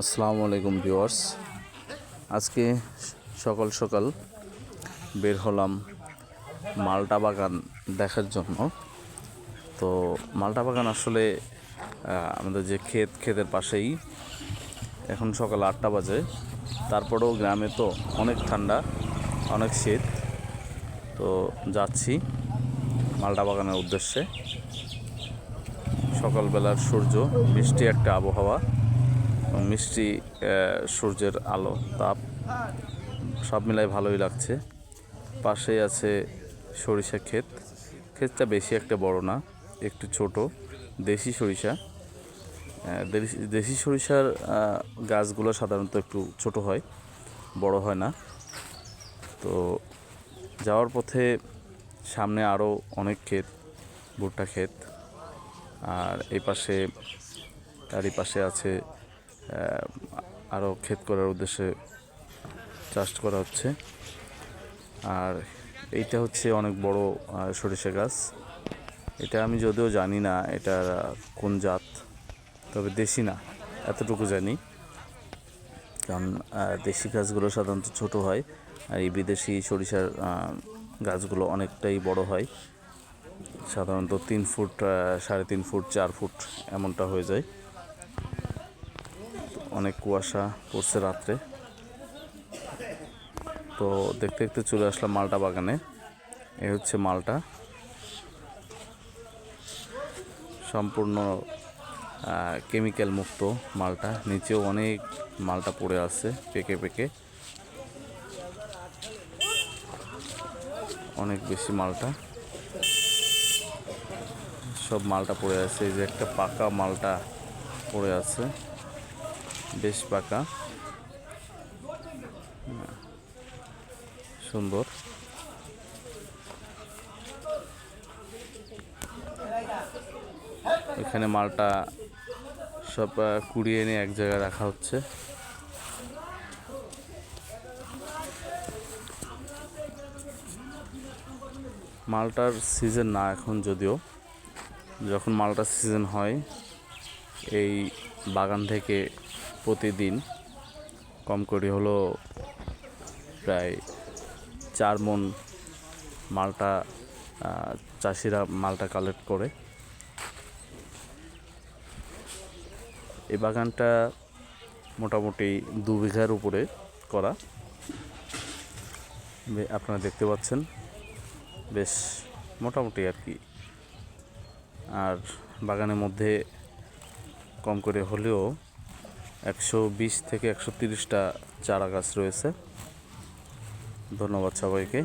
আসসালামু আলাইকুম ভিউয়ার্স। আজকে সকাল সকাল বের হলাম মালটা বাগান দেখার জন্য। তো মালটা বাগান আসলে আমাদের যে ক্ষেত, ক্ষেতের পাশেই এখন সকাল আটটা বাজে। তারপরেও গ্রামে তো অনেক ঠান্ডা, অনেক শীত। তো যাচ্ছি মালটা বাগানের উদ্দেশ্যে। সকালবেলার সূর্য বৃষ্টি একটা আবহাওয়া। মিষ্টি সূর্যের আলো, তাপ, সব মিলাই ভালোই লাগছে। পাশেই আছে সরিষা ক্ষেত। ক্ষেতটা বেশি একটা বড় না, একটু ছোট, দেশি সরিষা। দেশি- সরিষার গাছগুলো সাধারণত একটু ছোট হয়, বড় হয় না। তো যাওয়ার পথে সামনে আরও অনেক ক্ষেত, ভুট্টা ক্ষেত। আর এই পাশে তারই পাশে আছে আরও ক্ষেত করার উদ্দেশ্যে চাষ করা হচ্ছে। আর এইটা হচ্ছে অনেক বড় সরিষা গাছ। এটা আমি যদিও জানি না এটা কোন জাত, তবে দেশি না, এতটুকু জানি। কারণ দেশি গাছগুলো সাধারণত ছোট হয়, আর এই বিদেশি সরিষার গাছগুলো অনেকটাই বড় হয়। সাধারণত তিন ফুট সাড়ে তিন ফুট, চার ফুট এমনটা হয়ে যায়। অনেক কুয়াশা পড়ছে রাত্রে। তো দেখতে দেখতে চলে আসলাম মালটা বাগানে। এ হচ্ছে মালটা। সম্পূর্ণ কেমিক্যাল মুক্ত মালটা। নিচেও অনেক মালটা পড়ে আছে, পেকে পেকে। অনেক বেশি মালটা। সব মালটা পড়ে আছে। এই যে একটা পাকা মালটা পড়ে আছে। বেশ পাকা। সুন্দর। এখানে মালটা সব কুড়িয়ে এনে এক জায়গায় রাখা হচ্ছে। মালটার সিজন না এখন যদিও, যখন মালটার সিজন হয়, এই বাগান থেকে প্রতিদিন কম করে হলো প্রায় চার মন মালটা চাষিরা মালটা কালেক্ট করে। এই বাগানটা মোটামুটি দু বিঘার উপরে করা। আপনারা দেখতে পাচ্ছেন, বেশ মোটামুটি আর কি। আর বাগানের মধ্যে কম করে হলেও একশো বিশ থেকে একশো তিরিশটা চারা গাছ রয়েছে। ধন্যবাদ সবাইকে।